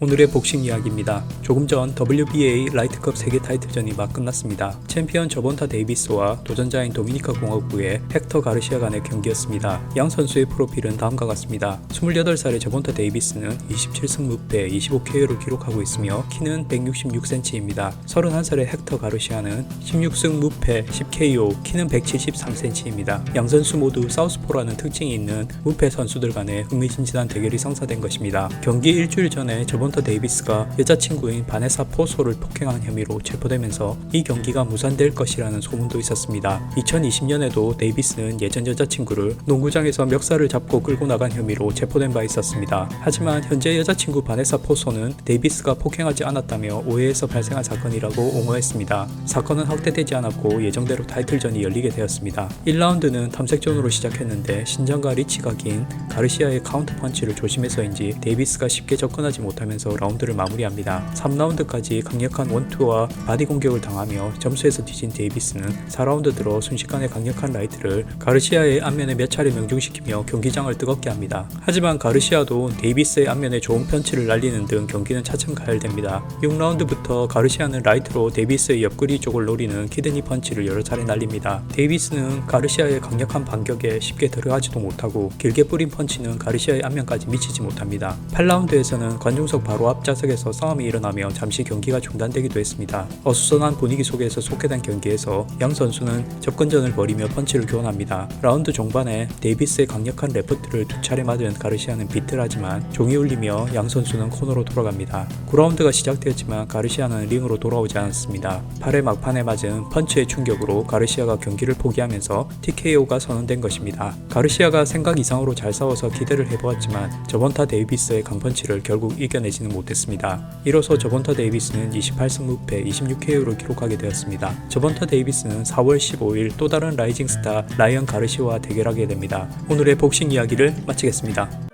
오늘의 복싱 이야기입니다. 조금 전 WBA 라이트컵 세계 타이틀전이 막 끝났습니다. 챔피언 저본타 데이비스와 도전자인 도미니카 공화국의 헥터 가르시아 간의 경기였습니다. 양 선수의 프로필은 다음과 같습니다. 28살의 저본타 데이비스는 27승 무패 25KO를 기록하고 있으며 키는 166cm입니다. 31살의 헥터 가르시아는 16승 무패 10KO 키는 173cm입니다. 양 선수 모두 사우스포라는 특징이 있는 무패 선수들 간의 흥미진진한 대결이 성사된 것입니다. 경기 일주일 전에 저 본타 데이비스가 여자친구인 바네사 포소를 폭행한 혐의로 체포되면서 이 경기가 무산될 것이라는 소문도 있었습니다. 2020년에도 데이비스는 예전 여자친구를 농구장에서 멱살을 잡고 끌고 나간 혐의로 체포된 바 있었습니다. 하지만 현재 여자친구 바네사 포소는 데이비스가 폭행하지 않았다며 오해에서 발생한 사건이라고 옹호했습니다. 사건은 확대되지 않았고 예정대로 타이틀전이 열리게 되었습니다. 1라운드는 탐색전으로 시작했는데 신장과 리치가 긴 가르시아의 카운터 펀치를 조심해서인지 데이비스가 쉽게 접근하지 못하면서 라운드를 마무리합니다. 3라운드까지 강력한 원투와 바디 공격을 당하며 점수에서 뒤진 데이비스는 4라운드 들어 순식간에 강력한 라이트를 가르시아의 안면에 몇 차례 명중시키며 경기장을 뜨겁게 합니다. 하지만 가르시아도 데이비스의 안면에 좋은 펀치를 날리는 등 경기는 차츰 가열됩니다. 6라운드부터 가르시아는 라이트로 데이비스의 옆구리 쪽을 노리는 키드니 펀치를 여러 차례 날립니다. 데이비스는 가르시아의 강력한 반격에 쉽게 들어가지도 못하고 길게 뿌린 펀치는 가르시아의 안면까지 미치지 못합니다. 8라운드에서는 관중석 바로 앞 좌석에서 싸움이 일어나며 잠시 경기가 중단되기도 했습니다. 어수선한 분위기 속에서 속해된 경기에서 양 선수는 접근전을 벌이며 펀치를 교환합니다. 라운드 종반에 데이비스의 강력한 레프트를 두 차례 맞은 가르시아는 비틀하지만 종이 울리며 양 선수는 코너로 돌아갑니다. 9라운드가 시작되었지만 가르시아는 링으로 돌아오지 않았습니다. 팔의 막판에 맞은 펀치의 충격으로 가르시아가 경기를 포기하면서 TKO가 선언된 것입니다. 가르시아가 생각 이상으로 잘 싸워서 기대를 해보았지만 저번타 데이비스의 강펀치를 결국 이겨내지 는 못했습니다. 이로써 저번타 데이비스는 28승 무패 26KO를 기록하게 되었습니다. 저번타 데이비스는 4월 15일 또 다른 라이징 스타 라이언 가르시와 대결하게 됩니다. 오늘의 복싱 이야기를 마치겠습니다.